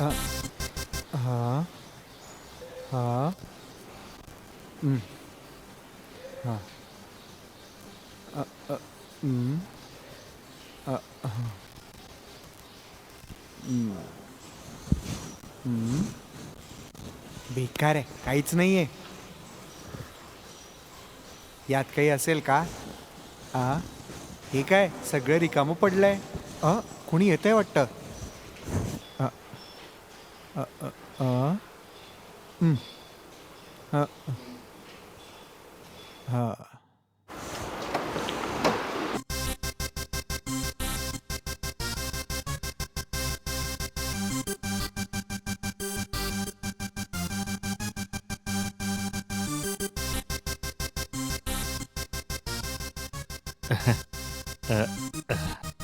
हां हां हां हं. हा बेकार आहे. काहीच नाही आहे यात काही असेल का? आ? हे काय? सगळं रिकामं पडलंय. अ? कोणी येतंय वाटतं? Uh, uh, uh. Mm. Uh, uh. Uh. uh, uh.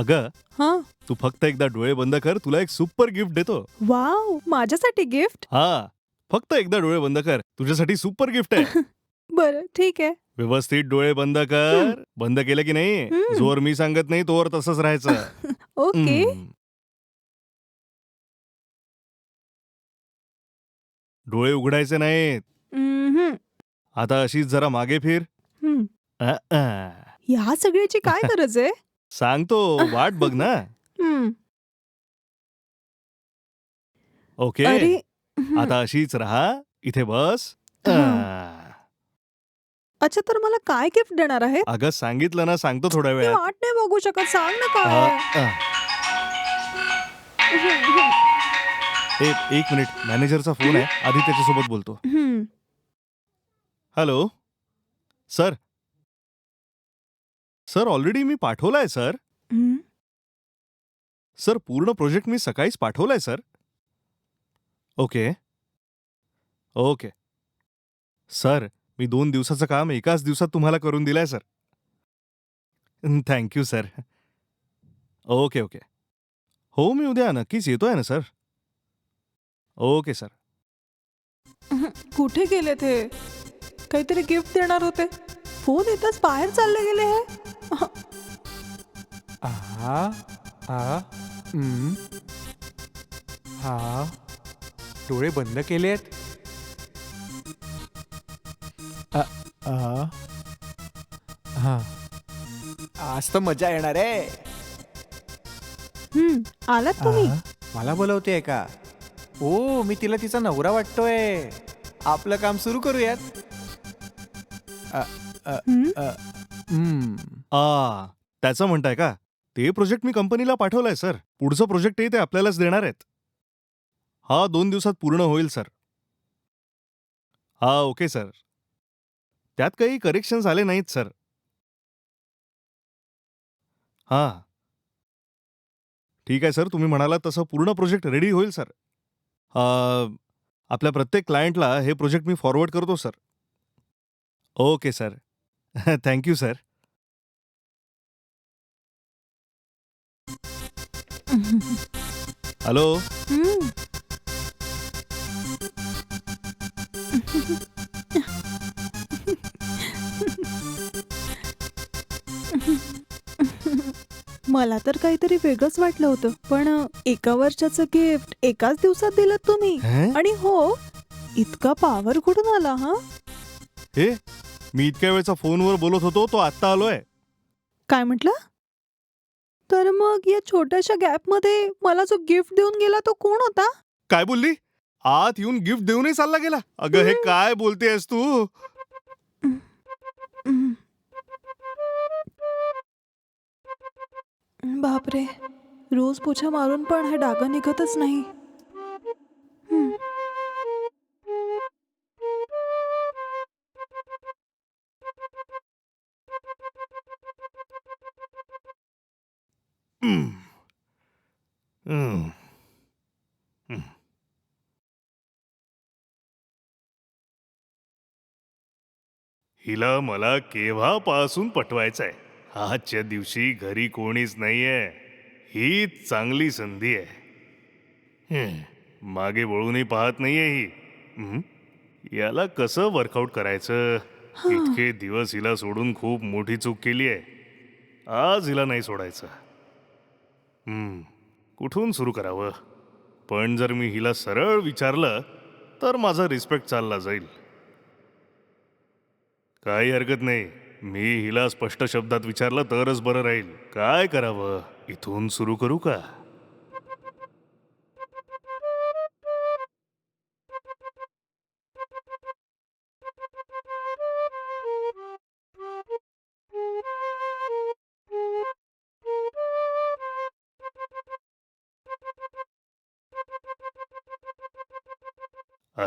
अगं हा. तू फक्त एकदा डोळे बंद कर तुला एक सुपर गिफ्ट देतो. वाव माझ्यासाठी गिफ्ट? हा फक्त एकदा डोळे बंद कर तुझ्यासाठी सुपर गिफ्ट आहे. बरं ठीक आहे. व्यवस्थित डोळे बंद कर. बंद केलं की नाही? हम्म. जोर मी सांगत नाही तोवर तसंच राहायचं. ओके. हम्म. डोळे उघडायचे नाहीत. आता अशीच जरा मागे फिर. हम्म. अ, अ. ह्या सगळ्याची काय गरज आहे? सांगतो वाट बघ ना. हम्म. ओके. अरे हम्म. आता अशीच राहा. इथे बस. अच्छा तर मला काय गिफ्ट देणार आहे अगं सांगितलं ना सांगतो थोड्या मी वेळात. वाट नाही बघू शकत सांग ना अ, काय. ए, एक मिनिट. मॅनेजरचा फोन आहे. आधी त्याच्यासोबत बोलतो. Hmm. Hello. Sir sir already मी पाठवलाय सर. सर पूर्ण प्रोजेक्ट मी सकाळीच पाठवलाय सर ओके ओके सर मी दोन दिवसाचं काम एकाच दिवसात तुम्हाला करून दिलंय sir thank you sir okay okay हो मी उद्या नक्कीच येतोय ना सर ओके सर कुठे गेले ते? काहीतरी गिफ्ट देणार होते. फोन येताच बाहेर चालले गेले हे. आ हं. हा डोळे बंद केलेत अ, आ. हा आज तर मजा येणार आहे हम्म. आलात तुम्ही आ, मला बोलवते का ओ मी तिला तिचा नवरा वाटतोय आपलं काम सुरू करूयात हम्म. आ त्याचं म्हणताय का? ते प्रोजेक्ट मी कंपनीला पाठवलंय सर. पुढचं प्रोजेक्टही ते आपल्यालाच देणार आहेत. हा दोन दिवसात पूर्ण होईल सर. हा ओके सर. त्यात काही करेक्शन्स आले नाहीत सर. हा. ठीक आहे सर. तुम्ही म्हणालात तसं पूर्ण प्रोजेक्ट रेडी होईल सर. आ, आपल्या प्रत्येक क्लायंटला हे प्रोजेक्ट मी फॉरवर्ड करतो sir. Okay sir. Thank you sir. Hello. मला तर काहीतरी वेगळंच वाटलं होतं पण एका वर्षाचं गिफ्ट एकाच दिवसात दिलं तुम्ही हे? आणि हो इतका पावर कुठून आला हा हे मी इतक्या वेळचा फोनवर बोलत होतो तो आत्ता आलोय काय म्हटलं तर मग या छोट्याशा गॅपमध्ये मला जो गिफ्ट देऊन गेला तो कोण होता? काय बोलली? आत येऊन गिफ्ट देऊनही चालला गेला. अगं हे काय बोलतेस तू? हम्म. बापरे. रोज पोछा मारून पण हे डाग निघतच नाही. हम्म. हम्म. हम्म. हम्म. हिला मला केव्हापासून पटवायचंय आजच्या दिवशी घरी कोणीच नाहीये ही चांगली संधी आहे. मागे वळूनही पाहत नाहीये ही. याला कसं वर्कआउट करायचं इतके दिवस हिला सोडून खूप मोठी चूक केली आहे आज हिला नाही सोडायचं हम्म, कुठून सुरू करावं? पण जर मी हिला सरळ विचारलं तर माझा रिस्पेक्ट चालला जाईल. काही हरकत नाही. मी हिला स्पष्ट शब्दात विचारलं तरच बरं राहील. काय करावं? इथून सुरू करू का?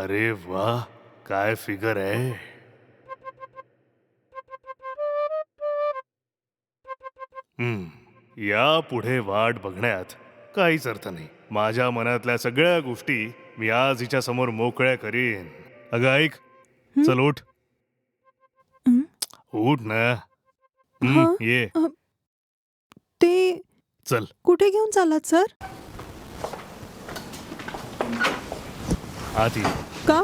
अरे वा काय फिगर आहे हम्म, या पुढे वाट बघण्यात काहीच अर्थ नाही. माझ्या मनातल्या सगळ्या गोष्टी मी आज हिच्या समोर मोकळ्या करीन. अगं ऐक. चल उठ? उठ ना. हा? ये. ते चल. कुठे घेऊन चाललात सर? आत ये. का?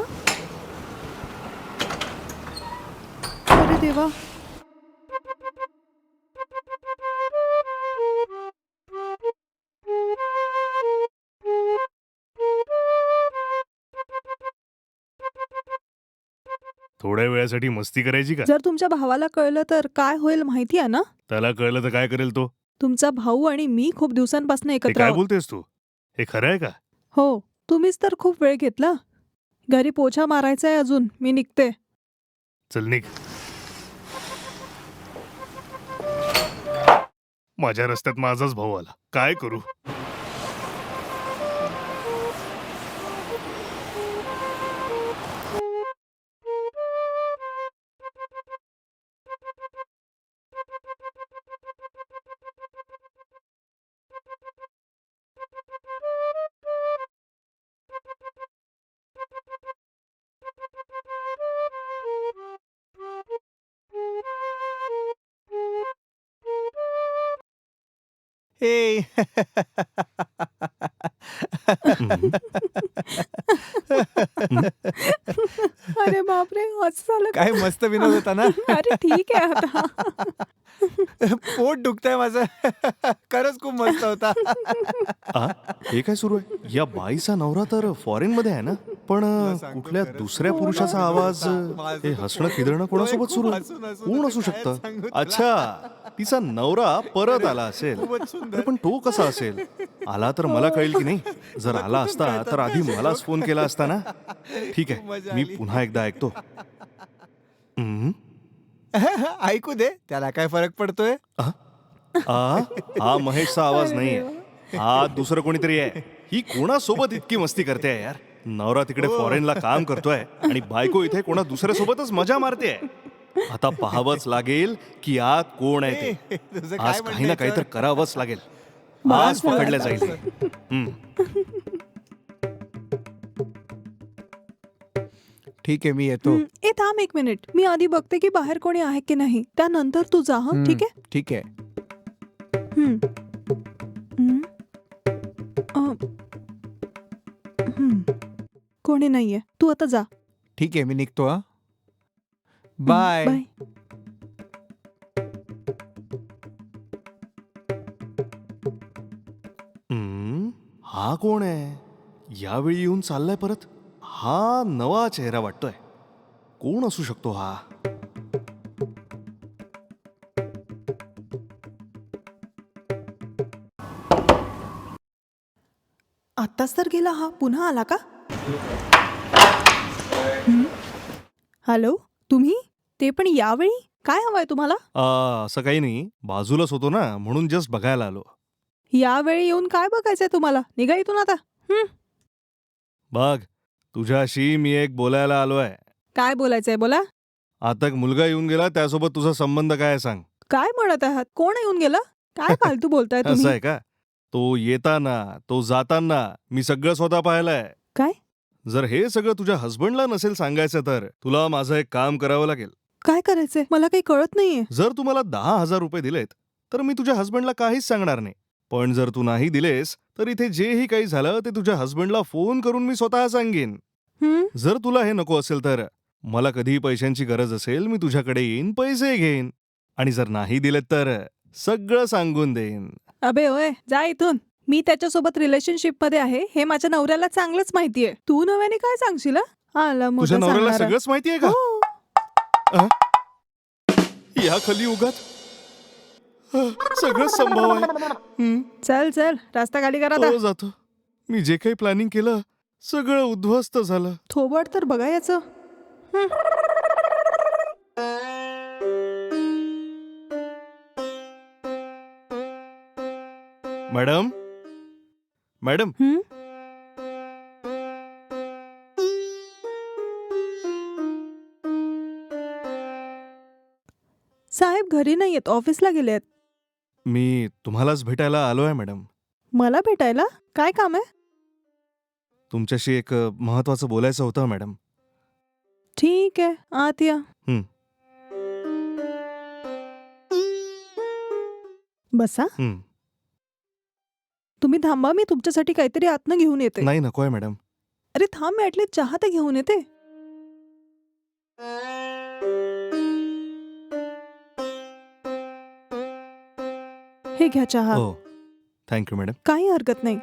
अरे देवा. थोड्या वेळासाठी मस्ती करायची का? जर तुमच्या भावाला कळलं तर काय होईल माहिती आहे ना? त्याला कळलं तर काय करेल तो? तुमचा भाऊ आणि मी खूप दिवसांपासून हे एकत्र काय आहोत. बोलतेस तू? हे खरं आहे का? हो तुम्हीच तर खूप वेळ घेतला. घरी पोछा मारायचा आहे अजून. मी निघते. चल निघ. माझ्या रस्त्यात माझाच भाऊ आला. काय करू? हे अरे बापरे असं झालं? काय मस्त विनोद होता ना? अरे ठीक आहे आता. पोट दुखतंय माझं. खरंच खूप मस्त होता. आ, हे काय सुरू आहे? या बाईचा नवरा तर फॉरेन मध्ये आहे ना? पण अ, कुठल्या. दुसऱ्या हो. पुरुषाचा आवाज अ, हे हसणं खिदळणं कोणासोबत सुरू आहे? कोण असू शकतं? अच्छा तिचा नवरा परत आला असेल. अरे पण तो कसा असेल? आला तर मला कळेल की नाही? जर आला असता तर आधी मलाच फोन केला असता ना? ठीक आहे मी. पुन्हा एकदा ऐकतो. हम्म. ऐकू दे त्याला काय फरक पडतोय? आ, हा महेशचा आवाज नाहीये. हा दुसरं कोणीतरी आहे. ही कोणासोबत इतकी मस्ती करते आहे यार? नवरा तिकडे फॉरेनला काम करतोय आणि बायको इथे कोणा दुसऱ्यासोबतच मजा मारते आता पाहावंच लागेल की आत कोण आहे ते. तुझं काय आज म्हणणं काही ना आहे काही तर तर? करावंच लागेल. आज. पकडल्या जाईल. हे. हम्म. ठीक आहे मी येतो. हं, ए थांब एक मिनिट. मी आधी बघते की बाहेर कोणी आहे की नाही. त्यानंतर तू जा हं ठीक आहे? ठीक आहे. हं. हं. अ, हं. कोणी नाहीये. तू आता जा. ठीक आहे मी निघतो हा. बाय. बाय. हम्म, हा कोण आहे? यावेळी येऊन चाललाय परत? हा नवा चेहरा वाटतोय. कोण असू शकतो हा? आत्ताच तर गेला हा. पुन्हा आला का? हं? हॅलो तुम्ही? ते पण यावेळी? काय हवंय तुम्हाला? आ, असं काही नाही. बाजूलाच होतो ना म्हणून जस्ट बघायला आलो. यावेळी येऊन काय बघायचंय तुम्हाला? निघा इथून आता? बघ. तुझ्याशी मी एक बोलायला आलोय. काय बोलायचंय बोला. आता एक मुलगा येऊन गेला त्यासोबत तुझा संबंध काय आहे सांग. काय म्हणत आहात? कोण येऊन गेला? काय फालतू बोलताय असं तुम्ही आहे का? तो येताना तो जाताना मी सगळं स्वतः पाहिलंय. काय? जर हे सगळं तुझ्या हस्बंडला नसेल सांगायचं तर तुला माझं एक काम करावं लागेल. काय करायचंय? मला काही कळत नाहीये. जर तू मला दहा हजार रुपये दिलेत तर मी तुझ्या हस्बंडला काहीच सांगणार नाही. पण जर तू नाही दिलेस तर इथे जेही काही झालं ते तुझ्या हस्बंडला फोन करून मी स्वतः सांगेन हं? जर तुला हे नको असेल तर मला कधीही पैशांची गरज असेल मी तुझ्याकडे येईन पैसे घेईन आणि जर नाही दिलेत तर सगळं सांगून देईन अबे ओय जा इथून मी त्याच्यासोबत रिलेशनशिपमध्ये आहे हे माझ्या नवऱ्याला चांगलंच माहितीये तू नव्याने काय सांगशील हा? आला मोठा तुझ्या नवऱ्याला सांगणारा. सगळंच माहितीये का हो. या खाली उगात सगळंच संभव आहे. हं, चल चल रस्ता खाली करा आता. हो जातो. मी जे काही प्लॅनिंग केलं सगळं उद्ध्वस्त झालं. थोबड तर बघा याचं. हं. मॅडम? मॅडम? हं? साहेब घरी नाही येत ऑफिसला गेलेत. मी तुम्हालाच भेटायला आलो आहे मॅडम. मला भेटायला? काय काम आहे? तुमच्याशी एक महत्वाचं बोलायचं होतं मॅडम. ठीक आहे आत या. हं. बसा. हं, तुम्ही थांबा मी तुमच्यासाठी काहीतरी आतनं घेऊन येते. नाही नकोय मॅडम. अरे थांब मी ऍटलीस्ट चहा तर घेऊन येते. हे घ्या चहा. हो. थँक्यू मॅडम काही हरकत नाही.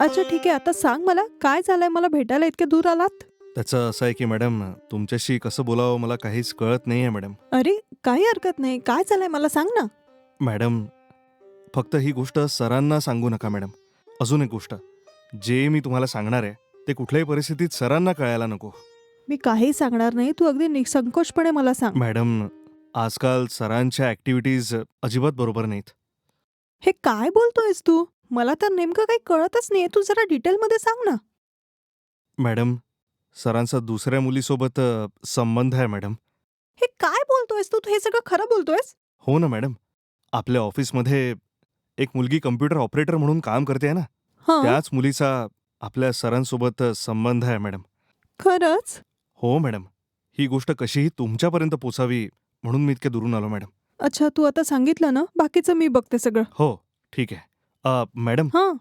अच्छा ठीक आहे. आता सांग मला काय झालंय? मला भेटायला इतके दूर आलात? त्याचं असं आहे की मॅडम तुमच्याशी कसं बोलावं मला काहीच कळत नाही आहे मॅडम अरे काही हरकत नाही. काय झालंय? मला सांग ना. मॅडम फक्त ही गोष्ट सरांना सांगू नका मॅडम अजून एक गोष्ट. जे मी तुम्हाला सांगणार आहे ते कुठल्याही परिस्थितीत सरांना कळायला नको. मी काही सांगणार नाही तू अगदी निसंकोचपणे मला सांग. मॅडम आजकाल सरांच्या ॲक्टिव्हिटीज अजिबात बरोबर नाहीत. हे काय बोलतोयस तू? मला तर नेमकं काही कळतच नाहीये तू जरा डिटेलमध्ये सांग ना. मॅडम सरांचा दुसऱ्या मुलीसोबत अ, संबंध आहे मॅडम. हे काय बोलतोयस तू? तू हे सगळं खरं बोलतोयस? हो ना मॅडम. आपल्या ऑफिसमध्ये एक मुलगी कम्प्युटर ऑपरेटर म्हणून काम करते ना. हा. त्याच मुलीचा आपल्या सरांसोबत संबंध आहे मॅडम. खरंच? हो मॅडम. ही गोष्ट कशीही तुमच्यापर्यंत पोचावी म्हणून मी इतके दुरून आलो मॅडम. अच्छा तू आता सांगितलं ना? बाकीचं मी बघते सगळं. हो ठीक आहे. अ, मॅडम. हा.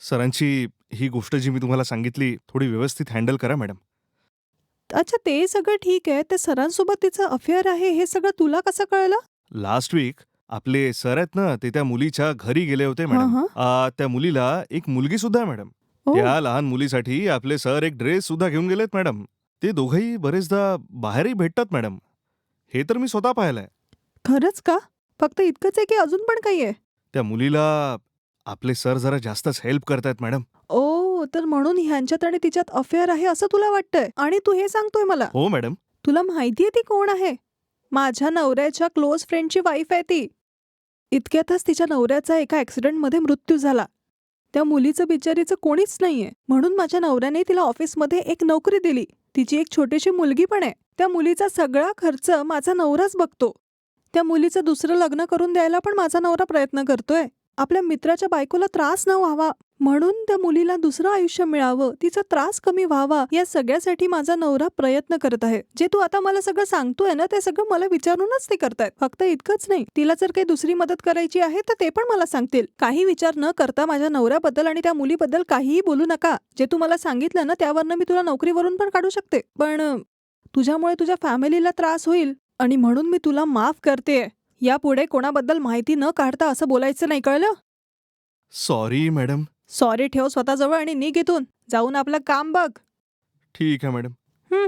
सरांची ही गोष्ट जी मी तुम्हाला सांगितली थोडी व्यवस्थित हँडल करा मॅडम. अच्छा ते सगळं ठीक आहे. त्या सरांसोबत तिचं अफेअर आहे हे सगळं तुला कसं कळलं? लास्ट वीक आपले सर आहेत ना ते त्या मुलीच्या घरी गेले होते मॅडम. हा. त्या मुलीला एक मुलगी सुद्धा आहे मॅडम. ओ, त्या लहान मुलीसाठी आपले सर एक ड्रेस सुद्धा घेऊन गेलेत मॅडम. ते दोघंही बरेचदा बाहेरही भेटतात मॅडम. हे तर मी स्वतः पाहिलंय. खरंच का? फक्त इतकंच आहे की अजून पण काही आहे? त्या मुलीला आपले सर जरा जास्तच हेल्प करतायत मॅडम. ओ तर म्हणून ह्यांच्यात आणि तिच्यात अफेअर आहे असं तुला वाटतंय? आणि तू हे सांगतोय मला? हो मॅडम. तुला माहितीये ती कोण आहे? माझ्या नवऱ्याच्या क्लोज फ्रेंडची वाईफ आहे ती. इतक्यातच तिच्या नवऱ्याचा एका ऍक्सिडेंटमध्ये मृत्यू झाला. त्या मुलीचं बिचारीचं कोणीच नाहीये. म्हणून माझ्या नवऱ्याने तिला ऑफिसमध्ये एक नोकरी दिली. तिची एक छोटीशी मुलगी पण आहे. त्या मुलीचा सगळा खर्च माझा नवराच बघतो. त्या मुलीचं दुसरं लग्न करून द्यायला पण माझा नवरा प्रयत्न करतोय. आपल्या मित्राच्या बायकोला त्रास न व्हावा म्हणून त्या मुलीला दुसरं आयुष्य मिळावं तिचा त्रास कमी व्हावा या सगळ्यासाठी माझा नवरा प्रयत्न करत आहे. जे तू आता मला सगळं सांगतोय ना ते सगळं मला विचारूनच ते करतायत. फक्त इतकंच नाही तिला जर काही दुसरी मदत करायची आहे तर ते पण मला सांगतील. काही विचार न करता माझ्या नवऱ्याबद्दल आणि त्या मुलीबद्दल काहीही बोलू नका. जे तू मला सांगितलं ना त्यावरनं मी तुला नोकरीवरून पण काढू शकते. पण तुझ्यामुळे तुझ्या फॅमिलीला त्रास होईल आणि म्हणून मी तुला माफ करते यापुढे कोणाबद्दल माहिती न काढता असं बोलायचं नाही कळलं? सॉरी मॅडम सॉरी ठेव स्वतःजवळ आणि निघ इथून. जाऊन आपलं काम बघ. ठीक आहे मॅडम हं.